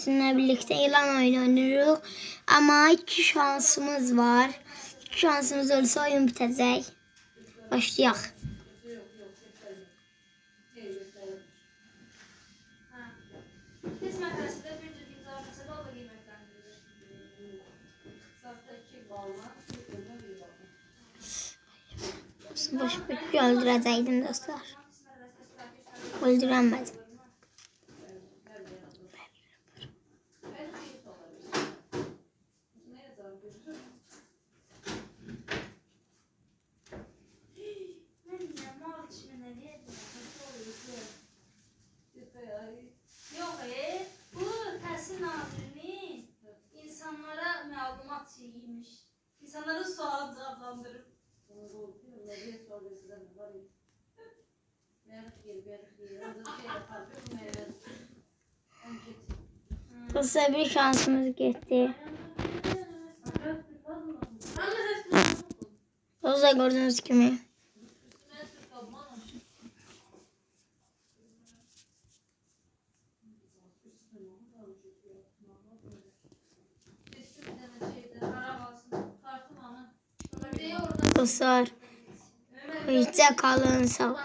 Sizinle birlikte oyunu oynuyoruz. Ama iki şansımız var. İki şansımız olursa oyun bitecek. Balla, Boş bir öldürəcəkdim dostlar. Öldürəmədim. Deyəcəm? Yox, e, bu Təhsil insanlara məlumat şeyiymiş. İnsanlara sual cavablandırıb. Dostlar bir şansımız gitti. Dostlar gördüğünüz gibi. Dostlar. Hoşça kalın. Sağ.